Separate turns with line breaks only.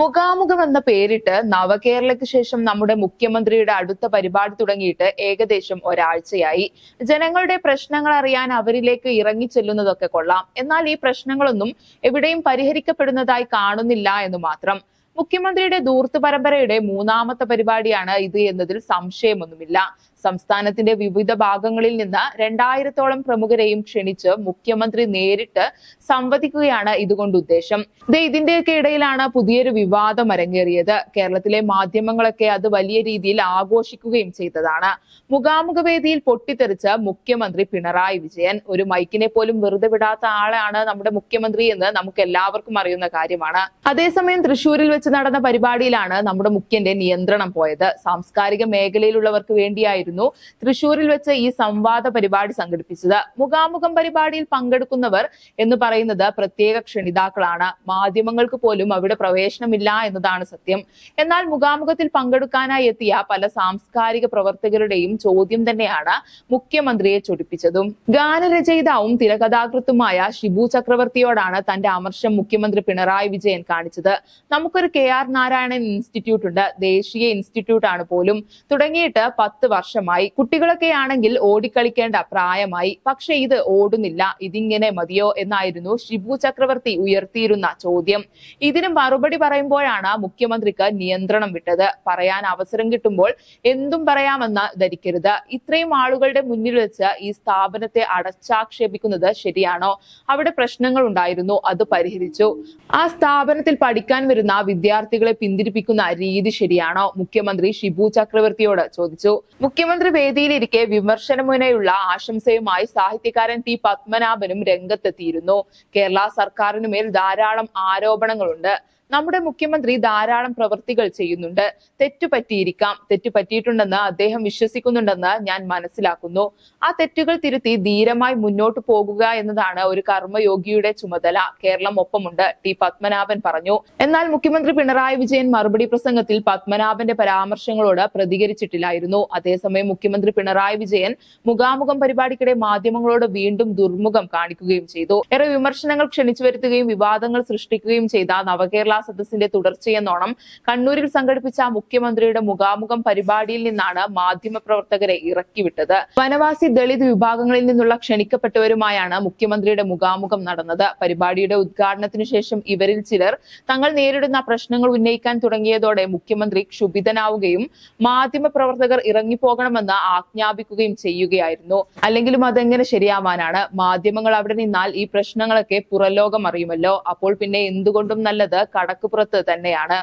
മുഖാമുഖം എന്ന പേരിട്ട് നവകേരളയ്ക്ക് ശേഷം നമ്മുടെ മുഖ്യമന്ത്രിയുടെ അടുത്ത പരിപാടി തുടങ്ങിയിട്ട് ഏകദേശം ഒരാഴ്ചയായി. ജനങ്ങളുടെ പ്രശ്നങ്ങൾ അറിയാൻ അവരിലേക്ക് ഇറങ്ങി ചെല്ലുന്നതൊക്കെ കൊള്ളാം. എന്നാൽ ഈ പ്രശ്നങ്ങളൊന്നും എവിടെയും പരിഹരിക്കപ്പെടുന്നതായി കാണുന്നില്ല എന്ന് മാത്രം. മുഖ്യമന്ത്രിയുടെ ദൂർത്ത് പരമ്പരയുടെ മൂന്നാമത്തെ പരിപാടിയാണ് ഇത് എന്നതിൽ സംശയമൊന്നുമില്ല. സംസ്ഥാനത്തിന്റെ വിവിധ ഭാഗങ്ങളിൽ നിന്ന് രണ്ടായിരത്തോളം പ്രമുഖരെയും ക്ഷണിച്ച് മുഖ്യമന്ത്രി നേരിട്ട് സംവദിക്കുകയാണ് ഇതുകൊണ്ട് ഉദ്ദേശം. ഇതിന്റെയൊക്കെ ഇടയിലാണ് പുതിയൊരു വിവാദം അരങ്ങേറിയത്. കേരളത്തിലെ മാധ്യമങ്ങളൊക്കെ അത് വലിയ രീതിയിൽ ആഘോഷിക്കുകയും ചെയ്തതാണ്. മുഖാമുഖ വേദിയിൽ പൊട്ടിത്തെറിച്ച മുഖ്യമന്ത്രി പിണറായി വിജയൻ. ഒരു മൈക്കിനെ പോലും വെറുതെ വിടാത്ത ആളാണ് നമ്മുടെ മുഖ്യമന്ത്രി എന്ന് നമുക്ക് എല്ലാവർക്കും അറിയുന്ന കാര്യമാണ്. അതേസമയം തൃശൂരിൽ വെച്ച് നടന്ന പരിപാടിയിലാണ് നമ്മുടെ മുഖ്യന്റെ നിയന്ത്രണം പോയത്. സാംസ്കാരിക മേഖലയിലുള്ളവർക്ക് വേണ്ടിയായിരുന്നു തൃശൂരിൽ വെച്ച് ഈ സംവാദ പരിപാടി സംഘടിപ്പിച്ചത് മുഖാമുഖം പരിപാടിയിൽ പങ്കെടുക്കുന്നവർ എന്ന് പറയുന്നത് പ്രത്യേക ക്ഷണിതാക്കളാണ്. മാധ്യമങ്ങൾക്ക് പോലും അവിടെ പ്രവേശനമില്ല എന്നതാണ് സത്യം. എന്നാൽ മുഖാമുഖത്തിൽ പങ്കെടുക്കാനായി എത്തിയ പല സാംസ്കാരിക പ്രവർത്തകരുടെയും ചോദ്യം തന്നെയാണ് മുഖ്യമന്ത്രിയെ ചൊടിപ്പിച്ചതും. ഗാനരചയിതാവും തിരകഥാകൃത്തുമായ ഷിബു ചക്രവർത്തിയോടാണ് തന്റെ അമർഷം മുഖ്യമന്ത്രി പിണറായി വിജയൻ കാണിച്ചത്. നമുക്കൊരു കെ ആർ നാരായണൻ ഇൻസ്റ്റിറ്റ്യൂട്ട് ഉണ്ട് ദേശീയ ഇൻസ്റ്റിറ്റ്യൂട്ട് ആണ് പോലും. തുടങ്ങിയിട്ട് പത്ത് വർഷമായി കുട്ടികളൊക്കെ ആണെങ്കിൽ ഓടിക്കളിക്കേണ്ട പ്രായമായി. പക്ഷെ ഇത് ഓടുന്നില്ല. ഇതിങ്ങനെ മതിയോ എന്നായിരുന്നു ഷിബു ചക്രവർത്തി ഉയർത്തിയിരുന്ന ചോദ്യം. ഇതിന് മറുപടി പറയുമ്പോഴാണ് മുഖ്യമന്ത്രിക്ക് നിയന്ത്രണം വിട്ടത്. പറയാൻ അവസരം കിട്ടുമ്പോൾ എന്തും പറയാമെന്ന് ധരിക്കരുത്. ഇത്രയും ആളുകളുടെ മുന്നിൽ വെച്ച് ഈ സ്ഥാപനത്തെ അടച്ചാക്ഷേപിക്കുന്നത് ശരിയാണോ? അവിടെ പ്രശ്നങ്ങൾ ഉണ്ടായിരുന്നു. അത് പരിഹരിച്ചു. ആ സ്ഥാപനത്തിൽ പഠിക്കാൻ വരുന്ന വിദ്യാർത്ഥികളെ പിന്തിരിപ്പിക്കുന്ന രീതി ശരിയാണോ? മുഖ്യമന്ത്രി ഷിബു ചക്രവർത്തിയോട് ചോദിച്ചു. മുഖ്യമന്ത്രി വേദിയിലിരിക്കെ വിമർശനമുനയുള്ള ആശംസയുമായി സാഹിത്യകാരൻ ടി പത്മനാഭനും രംഗത്തെത്തിയിരുന്നു. കേരള സർക്കാരിനുമേൽ ധാരാളം ആരോപണങ്ങളുണ്ട്. നമ്മുടെ മുഖ്യമന്ത്രി ധാരാളം പ്രവൃത്തികൾ ചെയ്യുന്നുണ്ട്. തെറ്റുപറ്റിയിരിക്കാം തെറ്റുപറ്റിയിട്ടുണ്ടെന്ന് അദ്ദേഹം വിശ്വസിക്കുന്നുണ്ടെന്ന് ഞാൻ മനസ്സിലാക്കുന്നു. ആ തെറ്റുകൾ തിരുത്തി ധീരമായി മുന്നോട്ട് പോകുക എന്നതാണ് ഒരു കർമ്മയോഗിയുടെ ചുമതല. കേരളം ഒപ്പമുണ്ട് ടി പത്മനാഭൻ പറഞ്ഞു. എന്നാൽ മുഖ്യമന്ത്രി പിണറായി വിജയൻ മറുപടി പ്രസംഗത്തിൽ പത്മനാഭന്റെ പരാമർശങ്ങളോട് പ്രതികരിച്ചിട്ടില്ലായിരുന്നു. അതേസമയം മുഖ്യമന്ത്രി പിണറായി വിജയൻ മുഖാമുഖം പരിപാടിക്കിടെ മാധ്യമങ്ങളോട് വീണ്ടും ദുർമുഖം കാണിക്കുകയും ചെയ്തു. ഏറെ വിമർശനങ്ങൾ ക്ഷണിച്ചു വരുത്തുകയും വിവാദങ്ങൾ സൃഷ്ടിക്കുകയും ചെയ്ത നവകേരള സദസ്സിന്റെ തുടർച്ചയെന്നോണം കണ്ണൂരിൽ സംഘടിപ്പിച്ച മുഖ്യമന്ത്രിയുടെ മുഖാമുഖം പരിപാടിയിൽ നിന്നാണ് മാധ്യമപ്രവർത്തകരെ ഇറക്കിവിട്ടത്. വനവാസി ദളിത് വിഭാഗങ്ങളിൽ നിന്നുള്ള ക്ഷണിക്കപ്പെട്ടവരുമായാണ് മുഖ്യമന്ത്രിയുടെ മുഖാമുഖം നടന്നത്. പരിപാടിയുടെ ഉദ്ഘാടനത്തിനു ശേഷം ഇവരിൽ ചിലർ തങ്ങൾ നേരിടുന്ന പ്രശ്നങ്ങൾ ഉന്നയിക്കാൻ തുടങ്ങിയതോടെ മുഖ്യമന്ത്രി ക്ഷുഭിതനാവുകയും മാധ്യമപ്രവർത്തകർ ഇറങ്ങിപ്പോകണമെന്ന് ആജ്ഞാപിക്കുകയും ചെയ്യുകയായിരുന്നു. അല്ലെങ്കിലും അതെങ്ങനെ ശരിയാവാനാണ്? മാധ്യമങ്ങൾ അവിടെ നിന്നാൽ ഈ പ്രശ്നങ്ങളൊക്കെ പുറലോകം അറിയുമല്ലോ. അപ്പോൾ പിന്നെ എന്തുകൊണ്ടും നല്ലത് കടക്കുപുറത്ത് തന്നെയാണ്.